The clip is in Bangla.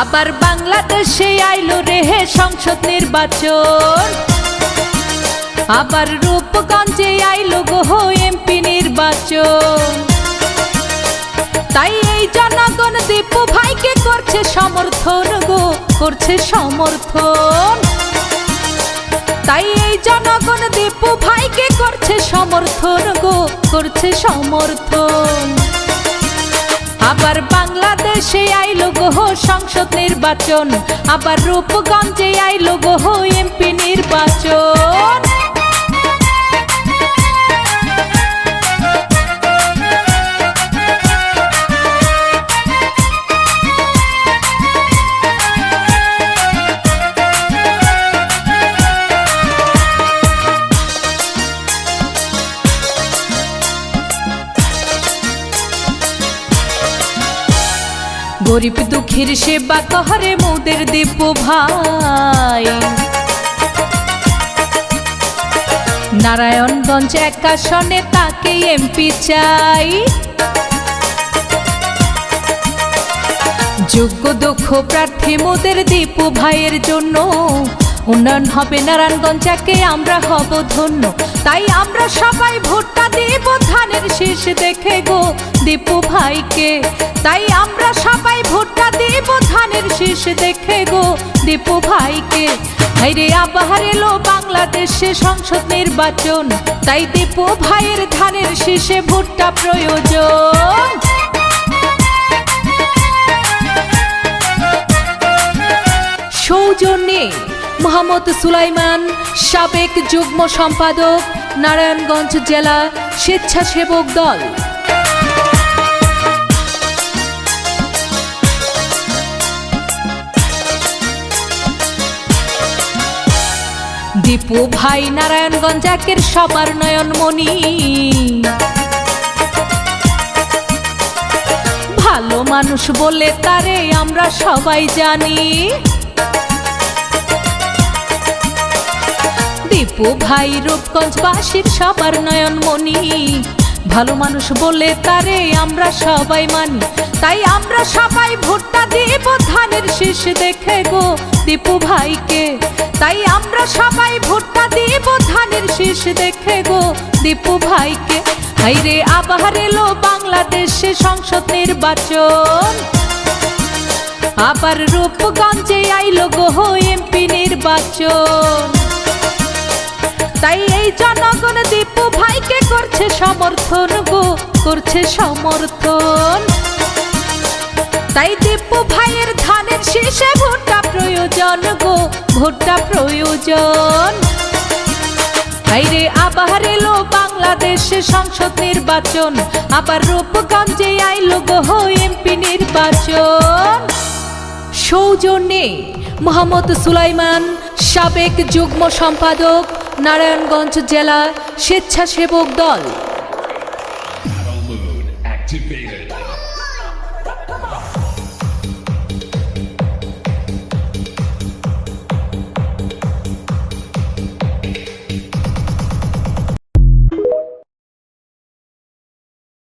আবার বাংলাদেশে আইলো রে হে সংসদ নির্বাচন। আবার রূপগঞ্জে আইলো গো এমপি নির্বাচন। তাই এই জনগণ দীপু ভাইকে করছে সমর্থন গো, করছে সমর্থন। তাই এই জনগণ দীপু ভাইকে করছে সমর্থন গো, করছে সমর্থন। আবার বাংলাদেশে আইলো গো সংসদ নির্বাচন আবার রূপগঞ্জে আইলো গো এমপি নির্বাচন। গরিব দুঃখীর সেবা তহরে মোদের দেব ভাই। নারায়ণগঞ্জ এক আসনে তাকে এমপি চাই। যোগ্য দক্ষ প্রার্থী মোদের দীপু ভাইয়ের জন্য উন্নয়ন হবে নারায়ণগঞ্জকে আমরা হব ধন্য। তাই আমরা সবাই ভোটটা দেব ধানের শীষ দেখে গো দীপু ভাইকে। তাই আমরা সবাই ভোটটা দেব ধানের শীষ দেখে গো দীপু ভাইকে। হাইরে আবার এলো বাংলাদেশে সংসদ নির্বাচন। তাই দীপু ভাইয়ের ধানের শীষে ভোটটা প্রয়োজন। সৌজন্যে মোহাম্মদ সুলাইমান, সাবেক যুগ্ম সম্পাদক, নারায়ণগঞ্জ জেলা স্বেচ্ছাসেবক দল। দীপু ভাই নারায়ণগঞ্জ একের সবার নয়নমণি। ভালো মানুষ বলে তারে আমরা সবাই জানি। দীপু ভাই রূপগঞ্জবাসীর সবার নয়নমণি ভালো মানুষ বলে তারে আমরা সবাই মানি। তাই আমরা সবাই ভোটটা দেব, ধানের শীষ দেখে গো দীপু ভাইকে। তাই আমরা সবাই ভোটটা দেব, ধানের শীষ দেখে গো দীপু ভাইকে। হাইরে আবার এলো বাংলাদেশে সংসদ নির্বাচন। আবার রূপগঞ্জে আইলো গো এমপি নির্বাচন। তাই এই জনগণ দীপু ভাইকে করছে সমর্থন গো, করছে সমর্থন। তাই দীপু ভাইয়ের ধানের শীষে ভোটটা প্রয়োজন গো, ভোটটা প্রয়োজন। রে আবার এলো বাংলাদেশে সংসদ নির্বাচন, আবার রূপগঞ্জে আইলো গো এমপি নির্বাচন। সৌজন্যে মোহাম্মদ সুলাইমান, সাবেক যুগ্ম সম্পাদক নারায়ণগঞ্জ জেলা স্বেচ্ছাসেবক দল।